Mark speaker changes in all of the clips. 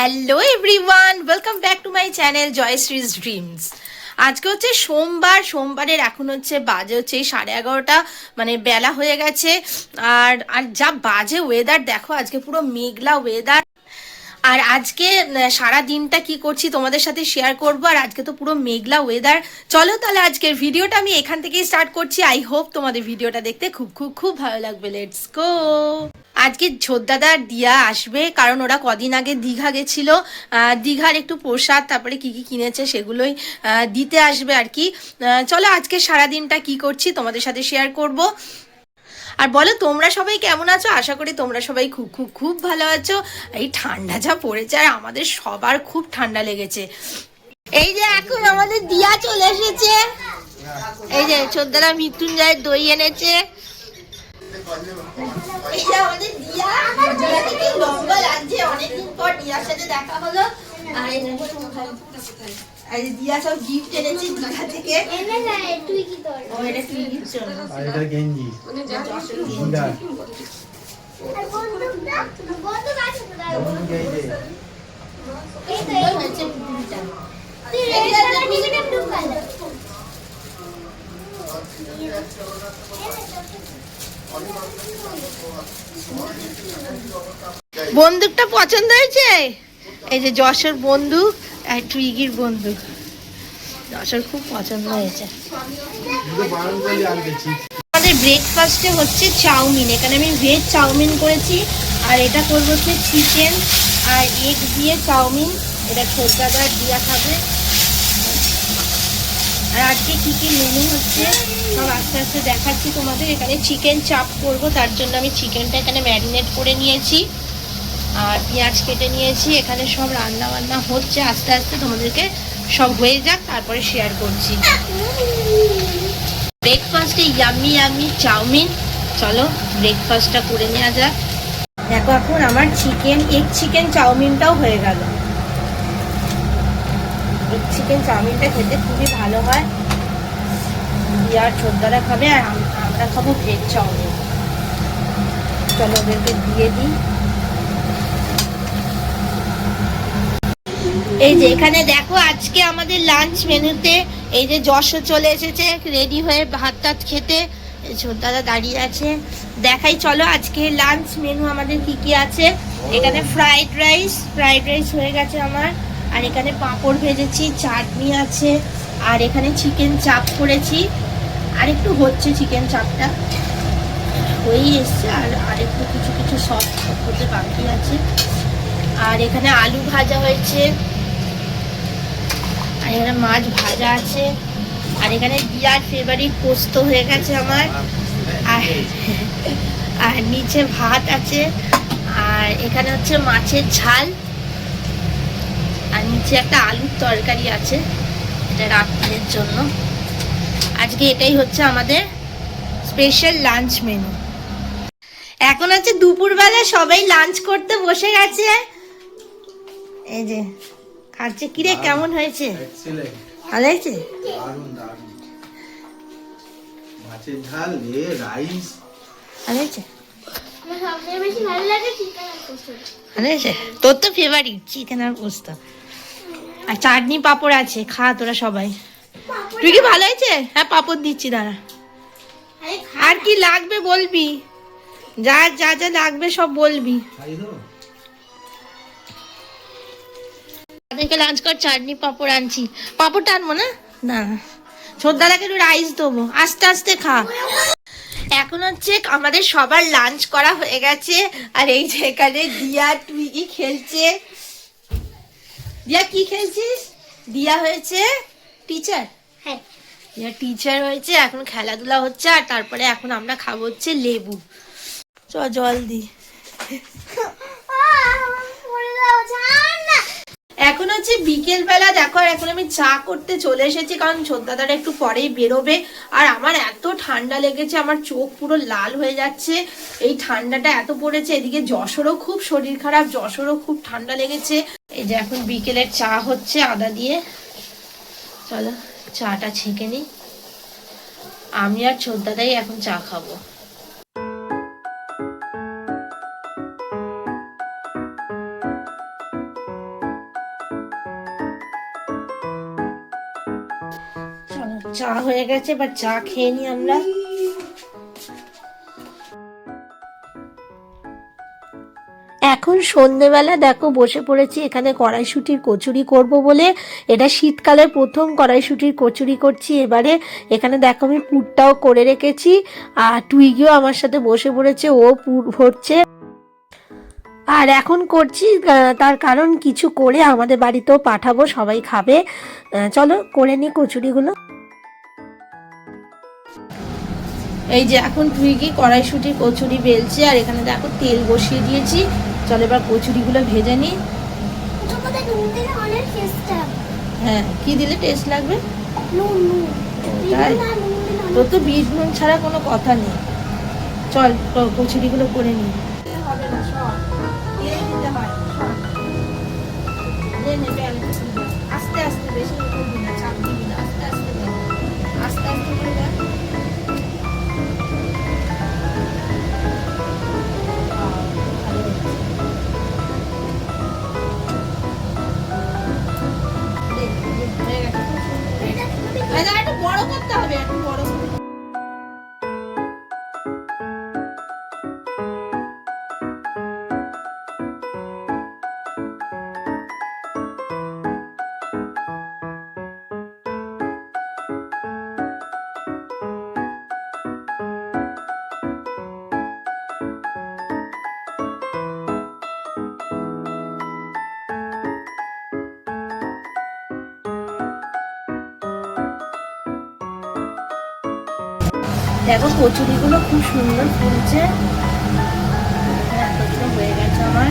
Speaker 1: Hello everyone welcome back to my channel Joyshree's dreams আজকে হচ্ছে সোমবার, সোমবারের এখন হচ্ছে বাজে হচ্ছে এই সাড়ে এগারোটা মানে বেলা হয়ে গেছে। আর আর যা বাজে ওয়েদার দেখো আজকে পুরো মেঘলা ওয়েদার আর আজকে সারা দিনটা কি করছি তোমাদের সাথে শেয়ার করব। আর আজকে তো পুরো মেঘলা ওয়েদার চলো তাহলে আজকের ভিডিওটা আমি এখান থেকেই স্টার্ট করছি। আই হোপ তোমাদের ভিডিওটা দেখতে খুব খুব খুব ভালো লাগবে। লেটস গো আজকে ছোদ্দাদার দিয়া আসবে, কারণ ওরা কদিন আগে দীঘা গেছিল। দীঘার একটু প্রসাদ, তারপরে কি কি কিনেছে সেগুলোই দিতে আসবে আর কি। চলো আজকে সারা দিনটা কি করছি তোমাদের সাথে শেয়ার করব। আর বলো, তোমরা সবাই কেমন আছো? আশা করি তোমরা সবাই খুব খুব খুব ভালো আছো। এই ঠান্ডা যা পড়েছে আর আমাদের সবার খুব ঠান্ডা লেগেছে। এই যে এখন আমাদের দিয়া চলে এসেছে। এই যে চোদ্দারা মৃত্যুঞ্জয়ের দই এনেছে। এই যে আমাদের দিয়া দিয়াকে কি লম্বা লাগছে অনেকদিন পর দিয়ার সাথে দেখা হলো। আর এই যে আর এই দিয়া সব গিফট এনেছে দীঘা থেকে।
Speaker 2: এনে না তুই কি তোর?
Speaker 1: ও এটা ক্লিনিক জন্য।
Speaker 3: আর এটা গেঞ্জি।
Speaker 2: আর বন্দুকটা বন্দুক আছে তো
Speaker 3: বন্ধু এই
Speaker 2: তো এই
Speaker 1: হচ্ছে
Speaker 2: তুই রেড কালার টিকিটে ব্লু
Speaker 1: বন্দুকটা পছন্দ হয়েছে? এই যে যশোর বন্দুক আর টুইগির বন্দুক। যশোর খুব পছন্দ হয়েছে। আমাদের ব্রেকফাস্টে হচ্ছে চাউমিন। এখানে আমি ভেজ চাউমিন করেছি, আর এটা করব হচ্ছে চিকেন আর এগ দিয়ে চাউমিন। এটা ছোটদাদার দিয়া খাবে। আর আজকে কি কী মেনু হচ্ছে, সব আস্তে আস্তে দেখাচ্ছি তোমাদের। এখানে চিকেন চাপ করব, তার জন্য আমি চিকেনটা এখানে ম্যারিনেট করে নিয়েছি। আর পেঁয়াজ কেটে নিয়েছি, এখানে সব রান্না বান্না হচ্ছে, আস্তে আস্তে তোমাদেরকে সব হয়ে যাক, তারপরে শেয়ার করছি। ব্রেকফাস্টে ইয়াম্মি ইয়াম্মি চাউমিন। চলো ব্রেকফাস্টটা করে নেওয়া যাক। দেখো এখন আমার চিকেন এগ চিকেন চাউমিনটাও হয়ে গেল। এগ চিকেন চাউমিনটা খেতে খুবই ভালো হয়। দিয়ার ছোদ্দারা খাবে আর আমরা খাব ভেজ চাউমিন। চলো ওদেরকে দিয়ে দিই। এই যে এখানে দেখো আজকে আমাদের লাঞ্চ মেনুতে এই যে যশো চলে এসেছে রেডি হয়ে ভাত টাত খেতে। দাদা দাঁড়িয়ে আছে। দেখাই, চলো আজকে লাঞ্চ মেনু আমাদের কি কি আছে। এখানে ফ্রাইড রাইস ফ্রাইড রাইস হয়ে গেছে আমার। আর এখানে পাঁপড় ভেজেছি, চাটনি আছে। আর এখানে চিকেন চাপ করেছি। আর একটু হচ্ছে চিকেন চাপটা হয়েই এসছে, আর আরেকটু কিছু কিছু সব হতে বাকি আছে। আর এখানে আলু ভাজা হয়েছে। এখানে মাছ ভাজা আছে। আর এখানে বিয়ার ফেভারিট পোস্ত হয়ে গেছে আমার। আর আর নিচে ভাত আছে। আর এখানে হচ্ছে মাছের ঝাল। আর নিচে একটা আলুর তরকারি আছে এটা রাত্রের জন্য। আজকে এটাই হচ্ছে আমাদের স্পেশাল লাঞ্চ মেনু এখন হচ্ছে দুপুরবেলা সবাই লাঞ্চ করতে বসে গেছে। এই যে খাচ্ছে কিরে কেমন হয়েছে? ভালো হয়েছে?
Speaker 3: মাছের ঝাল এ রাইস
Speaker 2: আর
Speaker 1: ভালো হয়েছে? তোর তো ফেভারিট চিকেন আর পোস্ত। আর চাটনি পাঁপড় আছে খা তোরা সবাই। তুই কি ভালো হয়েছে? হ্যাঁ পাপড় দিচ্ছি দাঁড়া।
Speaker 2: আর
Speaker 1: কি লাগবে বলবি? যা যা যা লাগবে সব বলবি। তাদেরকে লাঞ্চ কর চাটনি পাঁপড় আনছি। পাঁপড়টা আনব না? না। ছোটদাদাকে একটু রাইস দেবো। আস্তে আস্তে খা। এখন হচ্ছে আমাদের সবার লাঞ্চ করা হয়ে গেছে। আর এই যে এখানে দিয়া কি খেলছে? দিয়া কি খেলছিস? দিয়া হয়েছে টিচার
Speaker 2: হ্যাঁ।
Speaker 1: দিয়া টিচার হয়েছে এখন খেলাধুলা হচ্ছে আর তারপরে এখন আমরা খাব হচ্ছে লেবু। চ জল দি
Speaker 2: পড়ে দাও ছাড় না
Speaker 1: এখন হচ্ছে বিকেল বেলা দেখো, আর এখন আমি চা করতে চলে এসেছি, কারণ ছোদ্দাদারা একটু পরেই বেরোবে। আর আমার এত ঠান্ডা লেগেছে, আমার চোখ পুরো লাল হয়ে যাচ্ছে। এই ঠান্ডাটা এত পড়েছে, এদিকে যশোরও খুব শরীর খারাপ, যশোরও খুব ঠান্ডা লেগেছে। এই যে এখন বিকেলের চা হচ্ছে আদা দিয়ে। চলো, চাটা ছেঁকে নিই। আমি আর ছোদ্দাদাই এখন চা খাব। চা হয়ে গেছে, এবার চা খেয়ে নি আমরা। এখন সন্ধেবেলা দেখো, বসে পড়েছি, এখানে কড়াইশুটির কচুরি করব বলে। এটা শীতকালে প্রথম কড়াইশুটির কচুরি করছি এবারে। এখানে দেখো, আমি পুরটাও করে রেখেছি, আর টুইগিও আমার সাথে বসে পড়েছে, ও পুর ভরছে। আর এখন করছি তার কারণ কিছু করে আমাদের বাড়িতেও পাঠাবো, সবাই খাবে। চলো, করে নি কচুরিগুলো। এই যে এখন টুইগি কড়াইশুটির কচুরি বেলছে আর এখানে দেখো তেল বসিয়ে দিয়েছি। চলো এবার কচুরিগুলো ভেজে নিই।
Speaker 2: হবে
Speaker 1: হ্যাঁ কি দিলে টেস্ট লাগবে? তাই?
Speaker 2: না
Speaker 1: তোর তো বিট নুন ছাড়া কোনো কথা নেই। চল কচুরিগুলো করে নিই। দেখো কচুরিগুলো খুব সুন্দর ফুলছে। হয়ে গেছে আমার।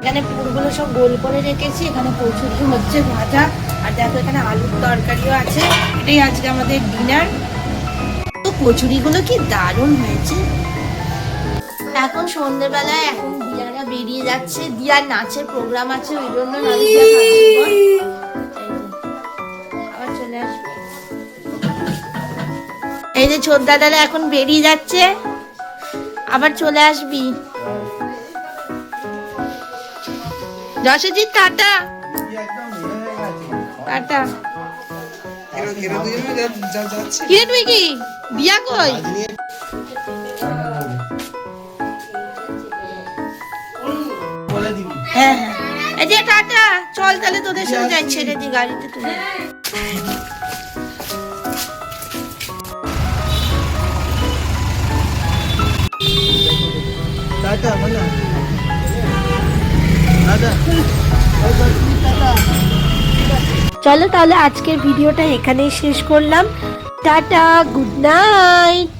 Speaker 1: এখানে পুরগুলো সব গোল করে রেখেছি। এখানে কচুরি হচ্ছে ভাজা। আর দেখো এখানে আলুর তরকারিও আছে। এটাই আজকে আমাদের ডিনার তো কচুরিগুলো কি দারুণ হয়েছে। এখন সন্ধ্যেবেলায় এখন দিয়ারা বেরিয়ে যাচ্ছে। দিয়ার নাচের প্রোগ্রাম আছে, ওই জন্য এই যে ছোট দাদারা এখন বেরিয়ে যাচ্ছে। আবার চলে আসবি। যশজিৎ টাটা। টাটা। কিরে কি? দিয়া কই? হ্যাঁ হ্যাঁ। এই যে, টাটা। চল তাহলে তোদের সাথে যাই ছেড়ে দি, গাড়িতে তুলে। চলো তাহলে আজকের ভিডিওটা এখানেই শেষ করলাম। Tata good night.